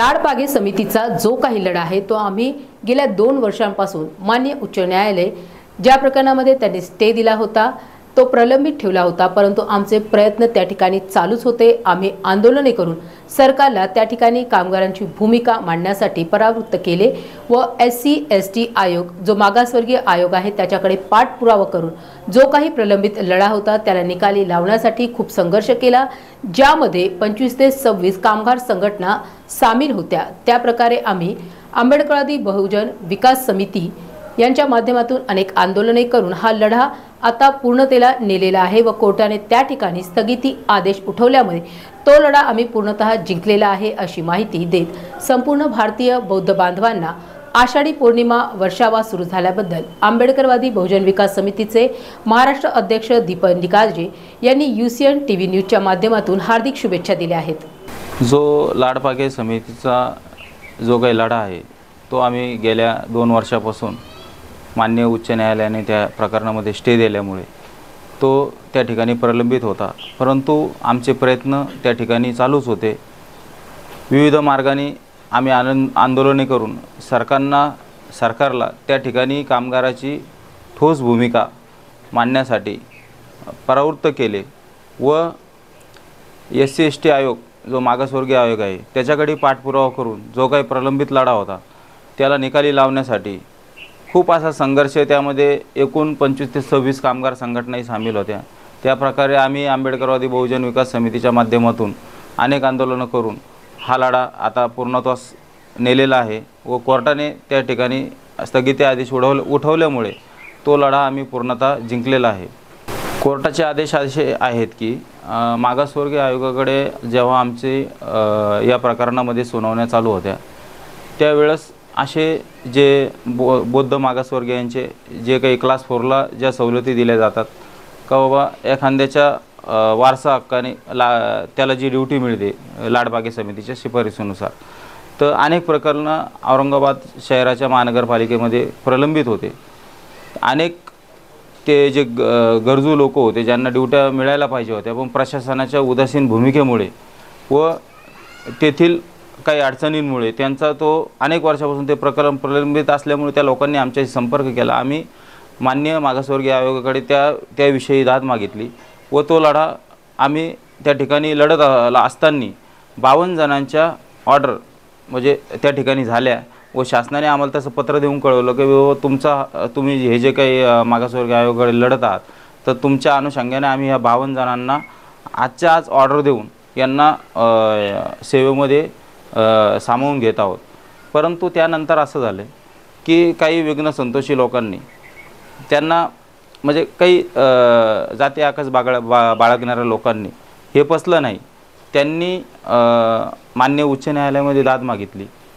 लाडबागे समितीचा जो काही लढा आहे तो आम्ही गेल्या दोन वर्षांपासून मान्य उच्च न्यायालय ज्या प्रकरणामध्ये त्यांनी स्टे दिला होता तो प्रलंबित ठेवला होता परंतु आमचे प्रयत्न त्या ठिकाणी चालूच होते. आम्ही आंदोलने करून सरकारला त्या ठिकाणी कामगारांची भूमिका मांडण्यासाठी परावृत्त केले व एस सी एस टी आयोग जो मागासवर्गीय आयोग आहे त्याच्याकडे पाठपुरावा करून जो काही प्रलंबित लढा होता त्याला निकाली लावण्यासाठी खूप संघर्ष केला ज्यामध्ये पंचवीस ते सव्वीस कामगार संघटना सामील होत्या. त्याप्रकारे आम्ही आंबेडकरवादी बहुजन विकास समिती यांच्या माध्यमातून अनेक आंदोलने करून हा लढा आता पूर्णतेला नेलेला आहे व कोर्टाने त्या ठिकाणी स्थगिती आदेश उठवल्यामुळे तो लढा आम्ही पूर्णतः जिंकलेला आहे अशी माहिती देत संपूर्ण भारतीय बौद्ध बांधवांना आषाढी पौर्णिमा वर्षावा सुरू झाल्याबद्दल आंबेडकरवादी बहुजन विकास समितीचे महाराष्ट्र अध्यक्ष दीपक निकाळजे यांनी U C N T V न्यूजच्या माध्यमातून हार्दिक शुभेच्छा दिल्या आहेत. जो लाडपागे समितीचा जो काही लढा आहे तो आम्ही गेल्या दोन वर्षापासून मान्य उच्च न्यायालयाने त्या प्रकरणामध्ये स्टे दिल्यामुळे तो त्या ठिकाणी प्रलंबित होता. परंतु आमचे प्रयत्न त्या ठिकाणी चालूच होते. विविध मार्गाने आम्ही आनंद आंदोलने करून सरकारना सरकारला त्या ठिकाणी कामगाराची ठोस भूमिका मांडण्यासाठी परावृत्त केले व एस सी एस टी आयोग जो मागासवर्गीय आयोग आहे त्याच्याकडे पाठपुरावा करून जो काही प्रलंबित लढा होता त्याला निकाली लावण्यासाठी खूप असा संघर्ष त्यामध्ये एकूण पंचवीस ते सव्वीस कामगार संघटनाही सामील होत्या. त्याप्रकारे आम्ही आंबेडकरवादी बहुजन विकास समितीच्या माध्यमातून अनेक आंदोलनं करून हा लढा आता पूर्णत्वास नेलेला आहे व कोर्टाने त्या ठिकाणी स्थगिती आदेश उडवले उठवल्यामुळे तो लढा आम्ही पूर्णतः जिंकलेला आहे. कोर्टाचे आदेश असे आहेत की मागासवर्गीय आयोगाकडे जेव्हा आमचे या प्रकरणामध्ये सुनावण्या चालू होत्या त्यावेळेस असे जे बो बौद्ध मागासवर्गीयांचे जे काही क्लास फोरला ज्या सवलती दिल्या जातात का बाबा एखाद्याच्या वारसा हक्काने ला त्याला जी ड्युटी मिळते लाडबागे समितीच्या शिफारसीनुसार तर अनेक प्रकरणं औरंगाबाद शहराच्या महानगरपालिकेमध्ये प्रलंबित होते. अनेक ते जे ग गरजू लोक होते ज्यांना ड्युट्या मिळायला पाहिजे होत्या पण प्रशासनाच्या उदासीन भूमिकेमुळे व तेथील काही अडचणींमुळे त्यांचा तो अनेक वर्षापासून ते प्रकरण प्रलंबित असल्यामुळे त्या लोकांनी आमच्याशी संपर्क केला. आम्ही मान्य मागासवर्गीय आयोगाकडे त्या त्याविषयी दाद मागितली व तो लढा आम्ही त्या ठिकाणी लढत असताना बावन्न जणांच्या ऑर्डर म्हणजे त्या ठिकाणी झाल्या व शासनाने आम्हाला तसं पत्र देऊन कळवलं की बाबा तुमचा तुम्ही हे जे काही मागासवर्गीय आयोगाकडे लढत आहात तर तुमच्या अनुषंगाने आम्ही ह्या बावन्न जणांना आजच्या आज ऑर्डर देऊन यांना सेवेमध्ये सामावून घेत आहोत. परंतु त्यानंतर असं झालं की काही विघ्न संतोषी लोकांनी त्यांना म्हणजे काही जाती आकाश बागळ बा बाळगणाऱ्या लोकांनी हे पसलं नाही. त्यांनी मान्य उच्च न्यायालयामध्ये दाद मागितली.